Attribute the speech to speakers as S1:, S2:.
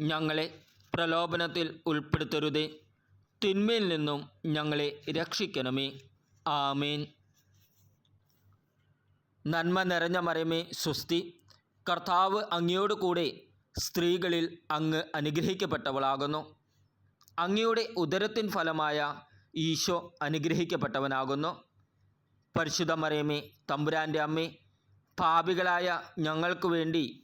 S1: ഞങ്ങളെ പ്രലോഭനത്തിൽ ഉൾപ്പെടുത്തരുതേ. തിന്മയിൽ നിന്നും ഞങ്ങളെ രക്ഷിക്കണമേ. ആമേൻ. നന്മ നിറഞ്ഞ മരമേ സുസ്തി കർത്താവ് അങ്ങയോട് കൂടെ സ്ത്രീകളിൽ അങ്ങ് അനുഗ്രഹിക്കപ്പെട്ടവളാകുന്നു. അങ്ങയുടെ ഉദരത്തിൻ ഫലമായ ഈശോ അനുഗ്രഹിക്കപ്പെട്ടവനാകുന്നു. പരിശുദ്ധ മറിയമേ തമ്പുരാന്റെ അമ്മേ പാപികളായ ഞങ്ങൾക്ക് വേണ്ടി